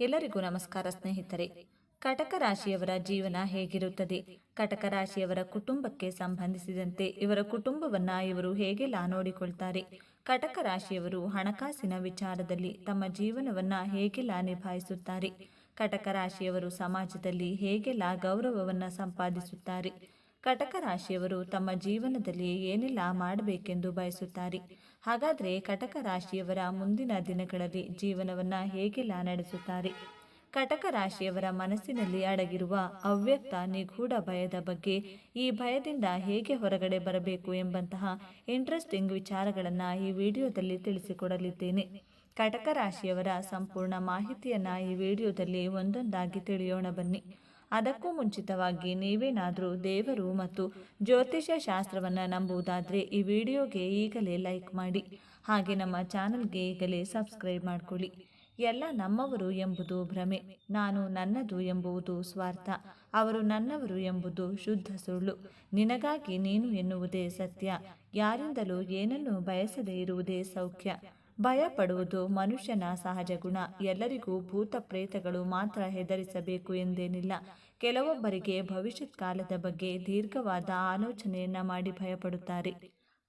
ಎಲ್ಲರಿಗೂ ನಮಸ್ಕಾರ ಸ್ನೇಹಿತರೆ. ಕಟಕ ರಾಶಿಯವರ ಜೀವನ ಹೇಗಿರುತ್ತದೆ? ಕಟಕ ರಾಶಿಯವರ ಕುಟುಂಬಕ್ಕೆ ಸಂಬಂಧಿಸಿದಂತೆ ಇವರ ಕುಟುಂಬವನ್ನ ಇವರು ಹೇಗೆಲ್ಲ ನೋಡಿಕೊಳ್ತಾರೆ? ಕಟಕ ರಾಶಿಯವರು ಹಣಕಾಸಿನ ವಿಚಾರದಲ್ಲಿ ತಮ್ಮ ಜೀವನವನ್ನ ಹೇಗೆಲ್ಲ ನಿಭಾಯಿಸುತ್ತಾರೆ? ಕಟಕ ರಾಶಿಯವರು ಸಮಾಜದಲ್ಲಿ ಹೇಗೆಲ್ಲ ಗೌರವವನ್ನ ಸಂಪಾದಿಸುತ್ತಾರೆ? ಕಟಕ ರಾಶಿಯವರು ತಮ್ಮ ಜೀವನದಲ್ಲಿ ಏನೆಲ್ಲ ಮಾಡಬೇಕೆಂದು ಬಯಸುತ್ತಾರೆ? ಹಾಗಾದರೆ ಕಟಕ ರಾಶಿಯವರ ಮುಂದಿನ ದಿನಗಳಲ್ಲಿ ಜೀವನವನ್ನು ಹೇಗೆಲ್ಲ ನಡೆಸುತ್ತಾರೆ? ಕಟಕ ರಾಶಿಯವರ ಮನಸ್ಸಿನಲ್ಲಿ ಅಡಗಿರುವ ಅವ್ಯಕ್ತ, ನಿಗೂಢ ಭಯದ ಬಗ್ಗೆ ಈ ಭಯದಿಂದ ಹೇಗೆ ಹೊರಗಡೆ ಬರಬೇಕು ಎಂಬಂತಹ ಇಂಟ್ರೆಸ್ಟಿಂಗ್ ವಿಚಾರಗಳನ್ನು ಈ ವಿಡಿಯೋದಲ್ಲಿ ತಿಳಿಸಿಕೊಡಲಿದ್ದೇನೆ. ಕಟಕ ರಾಶಿಯವರ ಸಂಪೂರ್ಣ ಮಾಹಿತಿಯನ್ನು ಈ ವಿಡಿಯೋದಲ್ಲಿ ಒಂದೊಂದಾಗಿ ತಿಳಿಯೋಣ ಬನ್ನಿ. ಅದಕ್ಕೂ ಮುಂಚಿತವಾಗಿ ನೀವೇನಾದರೂ ದೇವರು ಮತ್ತು ಜ್ಯೋತಿಷ್ಯ ಶಾಸ್ತ್ರವನ್ನು ನಂಬುವುದಾದರೆ ಈ ವಿಡಿಯೋಗೆ ಈಗಲೇ ಲೈಕ್ ಮಾಡಿ. ಹಾಗೆ ನಮ್ಮ ಚಾನಲ್ಗೆ ಈಗಲೇ ಸಬ್ಸ್ಕ್ರೈಬ್ ಮಾಡಿಕೊಳ್ಳಿ. ಎಲ್ಲ ನಮ್ಮವರು ಎಂಬುದು ಭ್ರಮೆ. ನಾನು ನನ್ನದು ಎಂಬುವುದು ಸ್ವಾರ್ಥ. ಅವರು ನನ್ನವರು ಎಂಬುದು ಶುದ್ಧ ಸುಳ್ಳು. ನಿನಗಾಗಿ ನೀನು ಎನ್ನುವುದೇ ಸತ್ಯ. ಯಾರಿಂದಲೂ ಏನನ್ನು ಬಯಸದೇ ಇರುವುದೇ ಸೌಖ್ಯ. ಭಯ ಪಡುವುದು ಮನುಷ್ಯನ ಸಹಜ ಗುಣ. ಎಲ್ಲರಿಗೂ ಭೂತ ಪ್ರೇತಗಳು ಮಾತ್ರ ಹೆದರಿಸಬೇಕು ಎಂದೇನಿಲ್ಲ. ಕೆಲವೊಬ್ಬರಿಗೆ ಭವಿಷ್ಯತ್ ಕಾಲದ ಬಗ್ಗೆ ದೀರ್ಘವಾದ ಆಲೋಚನೆಯನ್ನ ಮಾಡಿ ಭಯಪಡುತ್ತಾರೆ.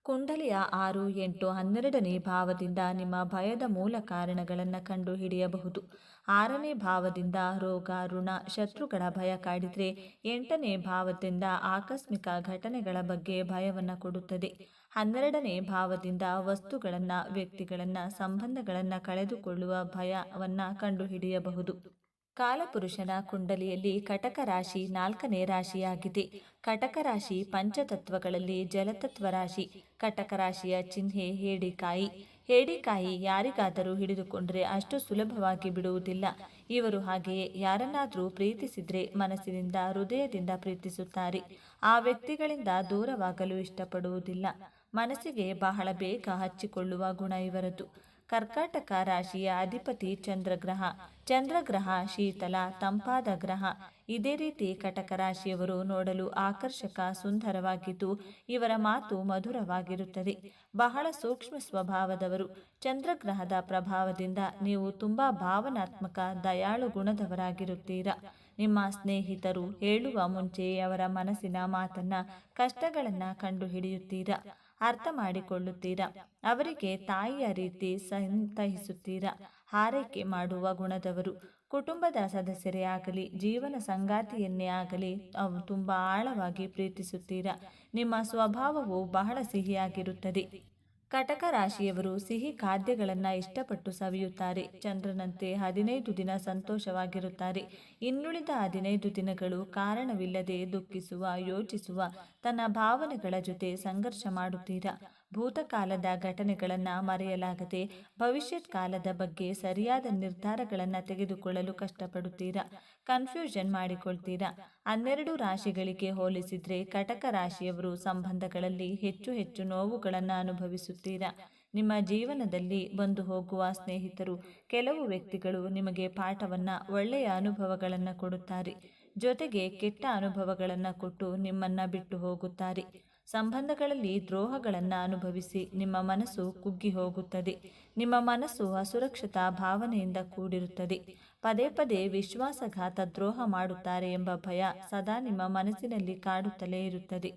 ಕುಂಡಲಿಯ ಆರು ಎಂಟು ಹನ್ನೆರಡನೇ ಭಾವದಿಂದ ನಿಮ್ಮ ಭಯದ ಮೂಲ ಕಾರಣಗಳನ್ನು ಕಂಡು ಹಿಡಿಯಬಹುದು ಆರನೇ ಭಾವದಿಂದ ರೋಗ, ಋಣ, ಶತ್ರುಗಳ ಭಯ ಕಾಡಿದರೆ ಎಂಟನೇ ಭಾವದಿಂದ ಆಕಸ್ಮಿಕ ಘಟನೆಗಳ ಬಗ್ಗೆ ಭಯವನ್ನು ಕೊಡುತ್ತದೆ. ಹನ್ನೆರಡನೇ ಭಾವದಿಂದ ವಸ್ತುಗಳನ್ನು, ವ್ಯಕ್ತಿಗಳನ್ನು, ಸಂಬಂಧಗಳನ್ನು ಕಳೆದುಕೊಳ್ಳುವ ಭಯವನ್ನು ಕಂಡುಹಿಡಿಯಬಹುದು. ಕಾಲಪುರುಷನ ಕುಂಡಲಿಯಲ್ಲಿ ಕಟಕ ರಾಶಿ ನಾಲ್ಕನೇ ರಾಶಿಯಾಗಿದೆ. ಕಟಕ ರಾಶಿ ಪಂಚತತ್ವಗಳಲ್ಲಿ ಜಲತತ್ವ ರಾಶಿ. ಕಟಕ ರಾಶಿಯ ಚಿಹ್ನೆ ಹೇಡಿಕಾಯಿ. ಹೇಡಿಕಾಯಿ ಯಾರಿಗಾದರೂ ಹಿಡಿದುಕೊಂಡರೆ ಅಷ್ಟು ಸುಲಭವಾಗಿ ಬಿಡುವುದಿಲ್ಲ. ಇವರು ಹಾಗೆಯೇ ಯಾರನ್ನಾದರೂ ಪ್ರೀತಿಸಿದರೆ ಮನಸ್ಸಿನಿಂದ, ಹೃದಯದಿಂದ ಪ್ರೀತಿಸುತ್ತಾರೆ. ಆ ವ್ಯಕ್ತಿಗಳಿಂದ ದೂರವಾಗಲು ಇಷ್ಟಪಡುವುದಿಲ್ಲ. ಮನಸ್ಸಿಗೆ ಬಹಳ ಬೇಗ ಹಚ್ಚಿಕೊಳ್ಳುವ ಗುಣ ಇವರದು. ಕರ್ಕಾಟಕ ರಾಶಿಯ ಅಧಿಪತಿ ಚಂದ್ರಗ್ರಹ. ಚಂದ್ರಗ್ರಹ ಶೀತಲ, ತಂಪಾದ ಗ್ರಹ. ಇದೇ ರೀತಿ ಕಟಕ ರಾಶಿಯವರು ನೋಡಲು ಆಕರ್ಷಕ, ಸುಂದರವಾಗಿದ್ದು, ಇವರ ಮಾತು ಮಧುರವಾಗಿರುತ್ತದೆ. ಬಹಳ ಸೂಕ್ಷ್ಮ ಸ್ವಭಾವದವರು. ಚಂದ್ರಗ್ರಹದ ಪ್ರಭಾವದಿಂದ ನೀವು ತುಂಬಾ ಭಾವನಾತ್ಮಕ, ದಯಾಳು ಗುಣದವರಾಗಿರುತ್ತೀರಾ. ನಿಮ್ಮ ಸ್ನೇಹಿತರು ಹೇಳುವ ಮುಂಚೆ ಅವರ ಮನಸ್ಸಿನ ಮಾತನ್ನ, ಕಷ್ಟಗಳನ್ನ ಕಂಡುಹಿಡಿಯುತ್ತೀರಾ. ಅರ್ಥ ಮಾಡಿಕೊಳ್ಳುತ್ತೀರಾ ಅವರಿಗೆ ತಾಯಿಯ ರೀತಿ ಸಂತಹಿಸುತ್ತೀರಾ ಹಾರೈಕೆ ಮಾಡುವ ಗುಣದವರು. ಕುಟುಂಬದ ಸದಸ್ಯರೇ ಆಗಲಿ, ಜೀವನ ಸಂಗಾತಿಯನ್ನೇ ಆಗಲಿ, ಅವು ತುಂಬ ಆಳವಾಗಿ ಪ್ರೀತಿಸುತ್ತೀರಾ? ನಿಮ್ಮ ಸ್ವಭಾವವು ಬಹಳ ಸಿಹಿಯಾಗಿರುತ್ತದೆ. ಕಟಕ ರಾಶಿಯವರು ಸಿಹಿ ಖಾದ್ಯಗಳನ್ನು ಇಷ್ಟಪಟ್ಟು ಸವಿಯುತ್ತಾರೆ. ಚಂದ್ರನಂತೆ ಹದಿನೈದು ದಿನ ಸಂತೋಷವಾಗಿರುತ್ತಾರೆ. ಇನ್ನುಳಿದ ಹದಿನೈದು ದಿನಗಳು ಕಾರಣವಿಲ್ಲದೆ ದುಃಖಿಸುವ, ಯೋಚಿಸುವ, ತನ್ನ ಭಾವನೆಗಳ ಜೊತೆ ಸಂಘರ್ಷ ಮಾಡುತ್ತೀರಾ. ಭೂತಕಾಲದ ಘಟನೆಗಳನ್ನು ಮರೆಯಲಾಗದೆ ಭವಿಷ್ಯತ್ ಕಾಲದ ಬಗ್ಗೆ ಸರಿಯಾದ ನಿರ್ಧಾರಗಳನ್ನು ತೆಗೆದುಕೊಳ್ಳಲು ಕಷ್ಟಪಡುತ್ತೀರಾ. ಕನ್ಫ್ಯೂಷನ್ ಮಾಡಿಕೊಳ್ತೀರಾ? ಹನ್ನೆರಡು ರಾಶಿಗಳಿಗೆ ಹೋಲಿಸಿದ್ರೆ ಕಟಕ ರಾಶಿಯವರು ಸಂಬಂಧಗಳಲ್ಲಿ ಹೆಚ್ಚು ಹೆಚ್ಚು ನೋವುಗಳನ್ನು ಅನುಭವಿಸುತ್ತೀರಾ? ನಿಮ್ಮ ಜೀವನದಲ್ಲಿ ಬಂದು ಹೋಗುವ ಸ್ನೇಹಿತರು, ಕೆಲವು ವ್ಯಕ್ತಿಗಳು ನಿಮಗೆ ಪಾಠವನ್ನು ಒಳ್ಳೆಯ ಅನುಭವಗಳನ್ನು ಕೊಡುತ್ತಾರೆ. ಜೊತೆಗೆ ಕೆಟ್ಟ ಅನುಭವಗಳನ್ನು ಕೊಟ್ಟು ನಿಮ್ಮನ್ನ ಬಿಟ್ಟು ಹೋಗುತ್ತಾರೆ. ಸಂಬಂಧಗಳಲ್ಲಿ ದ್ರೋಹಗಳನ್ನು ಅನುಭವಿಸಿ ನಿಮ್ಮ ಮನಸ್ಸು ಕುಗ್ಗಿ ಹೋಗುತ್ತದೆ. ನಿಮ್ಮ ಮನಸ್ಸು ಅಸುರಕ್ಷತಾ ಭಾವನೆಯಿಂದ ಕೂಡಿರುತ್ತದೆ. ಪದೇ ಪದೇ ವಿಶ್ವಾಸಘಾತ ದ್ರೋಹ ಮಾಡುತ್ತಾರೆ ಎಂಬ ಭಯ ಸದಾ ನಿಮ್ಮ ಮನಸ್ಸಿನಲ್ಲಿ ಕಾಡುತ್ತಲೇ ಇರುತ್ತದೆ.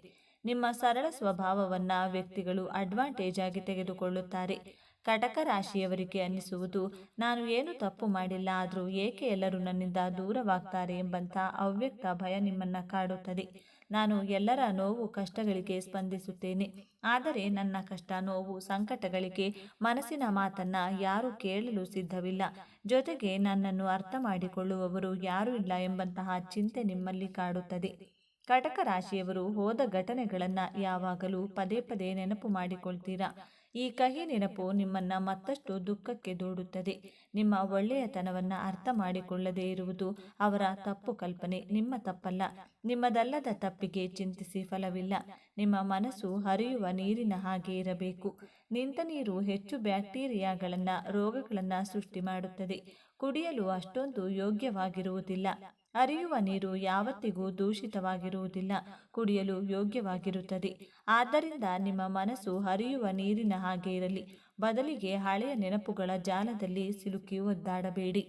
ನಿಮ್ಮ ಸರಳ ಸ್ವಭಾವವನ್ನು ವ್ಯಕ್ತಿಗಳು ಅಡ್ವಾಂಟೇಜ್ ಆಗಿ ತೆಗೆದುಕೊಳ್ಳುತ್ತಾರೆ. ಕಟಕ ರಾಶಿಯವರಿಗೆ ಅನ್ನಿಸುವುದು, ನಾನು ಏನು ತಪ್ಪು ಮಾಡಿಲ್ಲ, ಆದರೂ ಏಕೆ ಎಲ್ಲರೂ ನನ್ನಿಂದ ದೂರವಾಗ್ತಾರೆ ಎಂಬಂಥ ಅವ್ಯಕ್ತ ಭಯ ನಿಮ್ಮನ್ನು ಕಾಡುತ್ತದೆ. ನಾನು ಎಲ್ಲರ ನೋವು ಕಷ್ಟಗಳಿಗೆ ಸ್ಪಂದಿಸುತ್ತೇನೆ. ಆದರೆ ನನ್ನ ಕಷ್ಟ ನೋವು ಸಂಕಟಗಳಿಗೆ ಮನಸ್ಸಿನ ಮಾತನ್ನ ಯಾರು ಕೇಳಲು ಸಿದ್ಧವಿಲ್ಲ. ಜೊತೆಗೆ ನನ್ನನ್ನು ಅರ್ಥ ಮಾಡಿಕೊಳ್ಳುವವರು ಯಾರೂ ಇಲ್ಲ ಎಂಬಂತಹ ಚಿಂತೆ ನಿಮ್ಮಲ್ಲಿ ಕಾಡುತ್ತದೆ. ಕಟಕ ರಾಶಿಯವರು ಹೋದ ಘಟನೆಗಳನ್ನು ಯಾವಾಗಲೂ ಪದೇ ಪದೇ ನೆನಪು ಮಾಡಿಕೊಳ್ತೀರಾ? ಈ ಕಹಿ ನೆನಪು ನಿಮ್ಮನ್ನ ಮತ್ತಷ್ಟು ದುಃಖಕ್ಕೆ ದೂಡುತ್ತದೆ. ನಿಮ್ಮ ಒಳ್ಳೆಯತನವನ್ನು ಅರ್ಥ ಮಾಡಿಕೊಳ್ಳದೇ ಇರುವುದು ಅವರ ತಪ್ಪು ಕಲ್ಪನೆ. ನಿಮ್ಮ ತಪ್ಪಲ್ಲ. ನಿಮ್ಮದಲ್ಲದ ತಪ್ಪಿಗೆ ಚಿಂತಿಸಿ ಫಲವಿಲ್ಲ. ನಿಮ್ಮ ಮನಸ್ಸು ಹರಿಯುವ ನೀರಿನ ಹಾಗೆ ಇರಬೇಕು. ನಿಂತ ನೀರು ಹೆಚ್ಚು ಬ್ಯಾಕ್ಟೀರಿಯಾಗಳನ್ನು, ರೋಗಗಳನ್ನು ಸೃಷ್ಟಿ ಮಾಡುತ್ತದೆ. ಕುಡಿಯಲು ಅಷ್ಟೊಂದು ಯೋಗ್ಯವಾಗಿರುವುದಿಲ್ಲ. ಹರಿಯುವ ನೀರು ಯಾವತ್ತಿಗೂ ದೂಷಿತವಾಗಿರುವುದಿಲ್ಲ, ಕುಡಿಯಲು ಯೋಗ್ಯವಾಗಿರುತ್ತದೆ. ಆದ್ದರಿಂದ ನಿಮ್ಮ ಮನಸ್ಸು ಹರಿಯುವ ನೀರಿನ ಹಾಗೆ ಇರಲಿ, ಬದಲಿಗೆ ಹಳೆಯ ನೆನಪುಗಳ ಜಾಲದಲ್ಲಿ ಸಿಲುಕಿ ಒದ್ದಾಡಬೇಡಿ.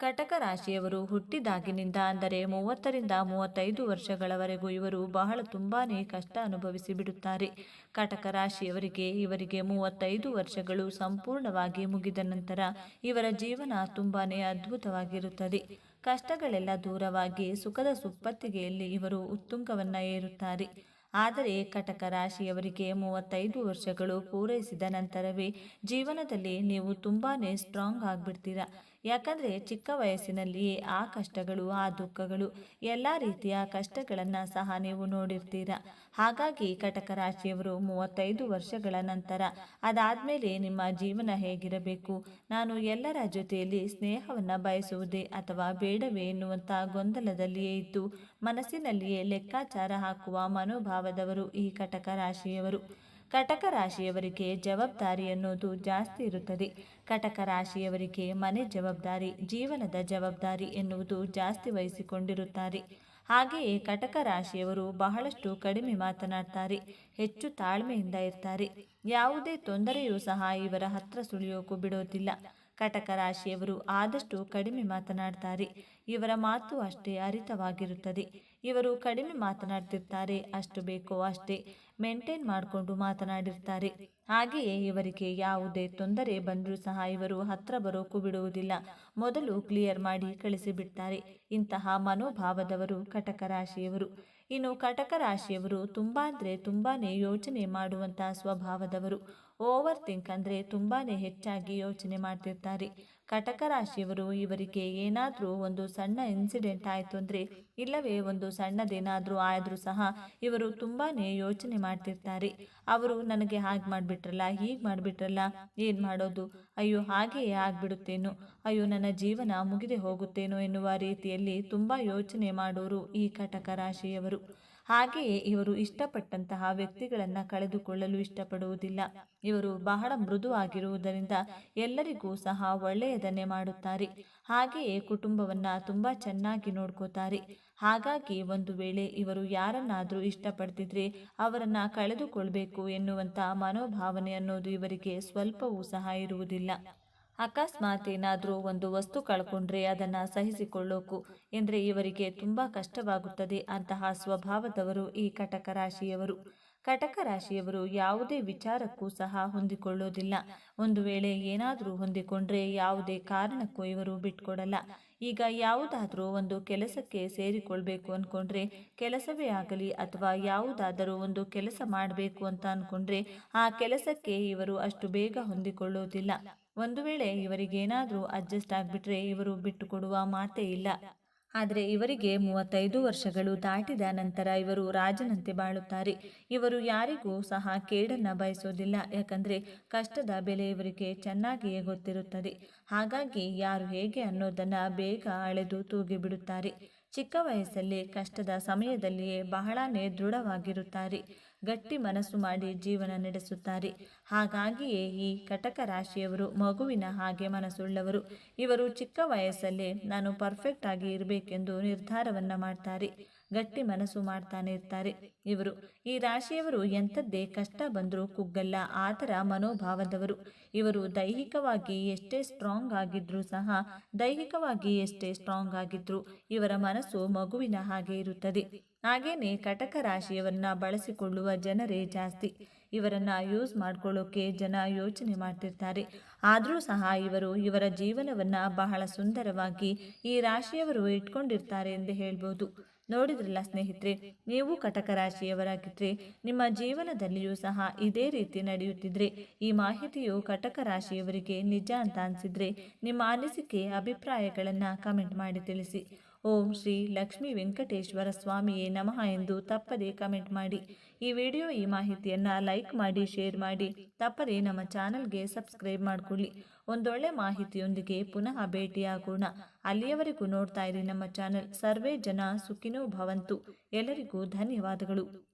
ಕಟಕ ರಾಶಿಯವರು ಹುಟ್ಟಿದಾಗಿನಿಂದ ಅಂದರೆ ಮೂವತ್ತರಿಂದ ಮೂವತ್ತೈದು ವರ್ಷಗಳವರೆಗೂ ಇವರು ಬಹಳ ತುಂಬಾನೇ ಕಷ್ಟ ಅನುಭವಿಸಿ ಬಿಡುತ್ತಾರೆ. ಕಟಕ ರಾಶಿಯವರಿಗೆ ಇವರಿಗೆ ಮೂವತ್ತೈದು ವರ್ಷಗಳು ಸಂಪೂರ್ಣವಾಗಿ ಮುಗಿದ ನಂತರ ಇವರ ಜೀವನ ತುಂಬಾನೇ ಅದ್ಭುತವಾಗಿರುತ್ತದೆ. ಕಷ್ಟಗಳೆಲ್ಲ ದೂರವಾಗಿ ಸುಖದ ಸುಪ್ಪತ್ತಿಗೆಯಲ್ಲಿ ಇವರು ಉತ್ತುಂಗವನ್ನು ಏರುತ್ತಾರೆ. ಆದರೆ ಕಟಕ ರಾಶಿಯವರಿಗೆ ಮೂವತ್ತೈದು ವರ್ಷಗಳು ಪೂರೈಸಿದ ನಂತರವೇ ಜೀವನದಲ್ಲಿ ನೀವು ತುಂಬಾ ಸ್ಟ್ರಾಂಗ್ ಆಗಿಬಿಡ್ತೀರಾ? ಯಾಕಂದರೆ ಚಿಕ್ಕ ವಯಸ್ಸಿನಲ್ಲಿಯೇ ಆ ಕಷ್ಟಗಳು, ಆ ದುಃಖಗಳು, ಎಲ್ಲ ರೀತಿಯ ಕಷ್ಟಗಳನ್ನು ಸಹ ನೀವು ನೋಡಿರ್ತೀರ. ಹಾಗಾಗಿ ಕಟಕ ರಾಶಿಯವರು ಮೂವತ್ತೈದು ವರ್ಷಗಳ ನಂತರ ಅದಾದಮೇಲೆ ನಿಮ್ಮ ಜೀವನ ಹೇಗಿರಬೇಕು? ನಾನು ಎಲ್ಲರ ಜೊತೆಯಲ್ಲಿ ಸ್ನೇಹವನ್ನು ಬಯಸುವುದೇ ಅಥವಾ ಬೇಡವೇ ಎನ್ನುವಂಥ ಗೊಂದಲದಲ್ಲಿಯೇ ಇದ್ದು ಮನಸ್ಸಿನಲ್ಲಿಯೇ ಲೆಕ್ಕಾಚಾರ ಹಾಕುವ ಮನೋಭಾವದವರು ಈ ಕಟಕ ರಾಶಿಯವರು. ಕಟಕ ರಾಶಿಯವರಿಗೆ ಜವಾಬ್ದಾರಿ ಅನ್ನೋದು ಜಾಸ್ತಿ ಇರುತ್ತದೆ. ಕಟಕ ರಾಶಿಯವರಿಗೆ ಮನೆ ಜವಾಬ್ದಾರಿ, ಜೀವನದ ಜವಾಬ್ದಾರಿ ಎನ್ನುವುದು ಜಾಸ್ತಿ ವಹಿಸಿಕೊಂಡಿರುತ್ತಾರೆ. ಹಾಗೆಯೇ ಕಟಕ ರಾಶಿಯವರು ಬಹಳಷ್ಟು ಕಡಿಮೆ ಮಾತನಾಡ್ತಾರೆ, ಹೆಚ್ಚು ತಾಳ್ಮೆಯಿಂದ ಇರ್ತಾರೆ. ಯಾವುದೇ ತೊಂದರೆಯೂ ಸಹ ಇವರ ಹತ್ರ ಸುಳಿಯೋಕು ಬಿಡೋದಿಲ್ಲ. ಕಟಕ ರಾಶಿಯವರು ಆದಷ್ಟು ಕಡಿಮೆ ಮಾತನಾಡ್ತಾರೆ. ಇವರ ಮಾತು ಅಷ್ಟೇ ಅರಿತವಾಗಿರುತ್ತದೆ. ಇವರು ಕಡಿಮೆ ಮಾತನಾಡ್ತಿರ್ತಾರೆ ಅಷ್ಟು ಬೇಕೋ ಅಷ್ಟೇ ಮೇಂಟೈನ್ ಮಾಡಿಕೊಂಡು ಮಾತನಾಡಿರ್ತಾರೆ ಹಾಗೆಯೇ ಇವರಿಗೆ ಯಾವುದೇ ತೊಂದರೆ ಬಂದರೂ ಸಹ ಇವರು ಹತ್ರ ಬರೋಕು ಬಿಡುವುದಿಲ್ಲ ಮೊದಲು ಕ್ಲಿಯರ್ ಮಾಡಿ ಕಳಿಸಿಬಿಡ್ತಾರೆ. ಇಂತಹ ಮನೋಭಾವದವರು ಕಟಕ ರಾಶಿಯವರು ಇನ್ನು ಕಟಕ ರಾಶಿಯವರು ತುಂಬ ಅಂದರೆ ತುಂಬಾ ಯೋಚನೆ ಮಾಡುವಂತಹ ಸ್ವಭಾವದವರು. ಓವರ್ ಥಿಂಕ್ ಅಂದರೆ ತುಂಬಾ ಹೆಚ್ಚಾಗಿ ಯೋಚನೆ ಮಾಡ್ತಿರ್ತಾರೆ. ಕಟಕ ರಾಶಿಯವರು ಇವರಿಗೆ ಏನಾದರೂ ಒಂದು ಸಣ್ಣ ಇನ್ಸಿಡೆಂಟ್ ಆಯಿತು ಅಂದರೆ ಇಲ್ಲವೇ ಒಂದು ಸಣ್ಣದೇನಾದರೂ ಆದರೂ ಸಹ ಇವರು ತುಂಬಾ ಯೋಚನೆ ಮಾಡ್ತಿರ್ತಾರೆ. ಅವರು ನನಗೆ ಹಾಗೆ ಮಾಡಿಬಿಟ್ರಲ್ಲ, ಹೀಗೆ ಮಾಡಿಬಿಟ್ರಲ್ಲ, ಏನು ಮಾಡೋದು? ಅಯ್ಯೋ ಹಾಗೆಯೇ ಆಗ್ಬಿಡುತ್ತೇನೋ? ಅಯ್ಯೋ, ನನ್ನ ಜೀವನ ಮುಗಿದೇ ಹೋಗುತ್ತೇನೋ? ಎನ್ನುವ ರೀತಿಯಲ್ಲಿ ತುಂಬ ಯೋಚನೆ ಮಾಡೋರು ಈ ಕಟಕ ರಾಶಿಯವರು. ಹಾಗೆಯೇ ಇವರು ಇಷ್ಟಪಟ್ಟಂತಹ ವ್ಯಕ್ತಿಗಳನ್ನು ಕಳೆದುಕೊಳ್ಳಲು ಇಷ್ಟಪಡುವುದಿಲ್ಲ. ಇವರು ಬಹಳ ಮೃದು ಆಗಿರುವುದರಿಂದ ಎಲ್ಲರಿಗೂ ಸಹ ಒಳ್ಳೆಯದನ್ನೇ ಮಾಡುತ್ತಾರೆ. ಹಾಗೆಯೇ ಕುಟುಂಬವನ್ನ ತುಂಬ ಚೆನ್ನಾಗಿ ನೋಡ್ಕೋತಾರೆ. ಹಾಗಾಗಿ ಒಂದು ವೇಳೆ ಇವರು ಯಾರನ್ನಾದರೂ ಇಷ್ಟಪಡ್ತಿದ್ರೆ ಅವರನ್ನ ಕಳೆದುಕೊಳ್ಬೇಕು ಎನ್ನುವಂಥ ಮನೋಭಾವನೆ ಅನ್ನೋದು ಇವರಿಗೆ ಸ್ವಲ್ಪವೂ ಸಹ ಇರುವುದಿಲ್ಲ. ಅಕಸ್ಮಾತ್ ಏನಾದರೂ ಒಂದು ವಸ್ತು ಕಳ್ಕೊಂಡ್ರೆ ಅದನ್ನು ಸಹಿಸಿಕೊಳ್ಳೋಕು. ಎಂದರೆ ಇವರಿಗೆ ತುಂಬ ಕಷ್ಟವಾಗುತ್ತದೆ ಅಂತಹ ಸ್ವಭಾವದವರು ಈ ಕಟಕ ರಾಶಿಯವರು. ಕಟಕ ರಾಶಿಯವರು ಯಾವುದೇ ವಿಚಾರಕ್ಕೂ ಸಹ ಹೊಂದಿಕೊಳ್ಳೋದಿಲ್ಲ. ಒಂದು ವೇಳೆ ಏನಾದರೂ ಹೊಂದಿಕೊಂಡ್ರೆ ಯಾವುದೇ ಕಾರಣಕ್ಕೂ ಇವರು ಬಿಟ್ಕೊಡಲ್ಲ. ಈಗ ಯಾವುದಾದರೂ ಒಂದು ಕೆಲಸಕ್ಕೆ ಸೇರಿಕೊಳ್ಬೇಕು ಅಂದ್ಕೊಂಡ್ರೆ ಕೆಲಸವೇ ಆಗಲಿ ಅಥವಾ ಯಾವುದಾದರೂ ಒಂದು ಕೆಲಸ ಮಾಡಬೇಕು ಅಂತ ಅಂದ್ಕೊಂಡ್ರೆ ಆ ಕೆಲಸಕ್ಕೆ ಇವರು ಅಷ್ಟು ಬೇಗ ಹೊಂದಿಕೊಳ್ಳೋದಿಲ್ಲ. ಒಂದು ವೇಳೆ ಇವರಿಗೇನಾದರೂ ಅಡ್ಜಸ್ಟ್ ಆಗಿಬಿಟ್ರೆ ಇವರು ಬಿಟ್ಟುಕೊಡುವ ಮಾತೇ ಇಲ್ಲ. ಆದರೆ ಇವರಿಗೆ ಮೂವತ್ತೈದು ವರ್ಷಗಳು ದಾಟಿದ ನಂತರ ಇವರು ರಾಜನಂತೆ ಬಾಳುತ್ತಾರೆ. ಇವರು ಯಾರಿಗೂ ಸಹ ಕೇಡನ್ನು ಬಯಸೋದಿಲ್ಲ. ಯಾಕಂದರೆ ಕಷ್ಟದ ಬೆಲೆ ಇವರಿಗೆ ಚೆನ್ನಾಗಿಯೇ ಗೊತ್ತಿರುತ್ತದೆ. ಹಾಗಾಗಿ ಯಾರು ಹೇಗೆ ಅನ್ನೋದನ್ನು ಬೇಗ ಅಳೆದು ತೂಗಿಬಿಡುತ್ತಾರೆ ಚಿಕ್ಕ ವಯಸ್ಸಲ್ಲಿ ಕಷ್ಟದ ಸಮಯದಲ್ಲಿಯೇ ಬಹಳನೇ ದೃಢವಾಗಿರುತ್ತಾರೆ. ಗಟ್ಟಿ ಮನಸ್ಸು ಮಾಡಿ ಜೀವನ ನಡೆಸುತ್ತಾರೆ. ಹಾಗಾಗಿಯೇ ಈ ಕಟಕ ರಾಶಿಯವರು ಮಗುವಿನ ಹಾಗೆ ಮನಸ್ಸುಳ್ಳವರು. ಇವರು ಚಿಕ್ಕ ವಯಸ್ಸಲ್ಲೇ ನಾನು ಪರ್ಫೆಕ್ಟ್ ಆಗಿ ಇರಬೇಕೆಂದು ನಿರ್ಧಾರವನ್ನು ಮಾಡ್ತಾರೆ. ಗಟ್ಟಿ ಮನಸ್ಸು ಮಾಡ್ತಾನೆ ಇರ್ತಾರೆ. ಇವರು ಈ ರಾಶಿಯವರು ಎಂಥದ್ದೇ ಕಷ್ಟ ಬಂದರೂ ಕುಗ್ಗಲ್ಲ, ಆ ಥರ ಮನೋಭಾವದವರು. ಇವರು ದೈಹಿಕವಾಗಿ ಎಷ್ಟೇ ಸ್ಟ್ರಾಂಗ್ ಆಗಿದ್ರೂ ಸಹ, ದೈಹಿಕವಾಗಿ ಎಷ್ಟೇ ಸ್ಟ್ರಾಂಗ್ ಆಗಿದ್ರು ಇವರ ಮನಸ್ಸು ಮಗುವಿನ ಹಾಗೆ ಇರುತ್ತದೆ. ಹಾಗೇನೆ ಕಟಕ ರಾಶಿಯವನ್ನ ಬಳಸಿಕೊಳ್ಳುವ ಜನರೇ ಜಾಸ್ತಿ. ಇವರನ್ನ ಯೂಸ್ ಮಾಡ್ಕೊಳ್ಳೋಕೆ ಜನ ಯೋಚನೆ ಮಾಡ್ತಿರ್ತಾರೆ. ಆದರೂ ಸಹ ಇವರು ಇವರ ಜೀವನವನ್ನ ಬಹಳ ಸುಂದರವಾಗಿ ಈ ರಾಶಿಯವರು ಇಟ್ಕೊಂಡಿರ್ತಾರೆ ಎಂದು ಹೇಳ್ಬೋದು. ನೋಡಿದ್ರಲ್ಲ ಸ್ನೇಹಿತರೆ, ನೀವು ಕಟಕ ರಾಶಿಯವರಾಗಿದ್ರೆ ನಿಮ್ಮ ಜೀವನದಲ್ಲಿಯೂ ಸಹ ಇದೇ ರೀತಿ ನಡೆಯುತ್ತಿದ್ರೆ, ಈ ಮಾಹಿತಿಯು ಕಟಕ ರಾಶಿಯವರಿಗೆ ನಿಜ ಅಂತ ಅನಿಸಿದ್ರೆ ನಿಮ್ಮ ಅನಿಸಿಕೆ, ಅಭಿಪ್ರಾಯಗಳನ್ನು ಕಮೆಂಟ್ ಮಾಡಿ ತಿಳಿಸಿ. ಓಂ ಶ್ರೀ ಲಕ್ಷ್ಮೀ ವೆಂಕಟೇಶ್ವರ ಸ್ವಾಮಿಯೇ ನಮಃ ಎಂದು ತಪ್ಪದೇ ಕಮೆಂಟ್ ಮಾಡಿ. ಈ ವಿಡಿಯೋ, ಈ ಮಾಹಿತಿಯನ್ನು ಲೈಕ್ ಮಾಡಿ, ಶೇರ್ ಮಾಡಿ. ತಪ್ಪದೇ ನಮ್ಮ ಚಾನಲ್ಗೆ ಸಬ್ಸ್ಕ್ರೈಬ್ ಮಾಡಿಕೊಳ್ಳಿ. ಒಂದೊಳ್ಳೆ ಮಾಹಿತಿಯೊಂದಿಗೆ ಪುನಃ ಭೇಟಿಯಾಗೋಣ. ಅಲ್ಲಿಯವರೆಗೂ ನೋಡ್ತಾ ಇರಿ ನಮ್ಮ ಚಾನಲ್. ಸರ್ವೇ ಜನ ಸುಖಿನೋ ಭವಂತು. ಎಲ್ಲರಿಗೂ ಧನ್ಯವಾದಗಳು.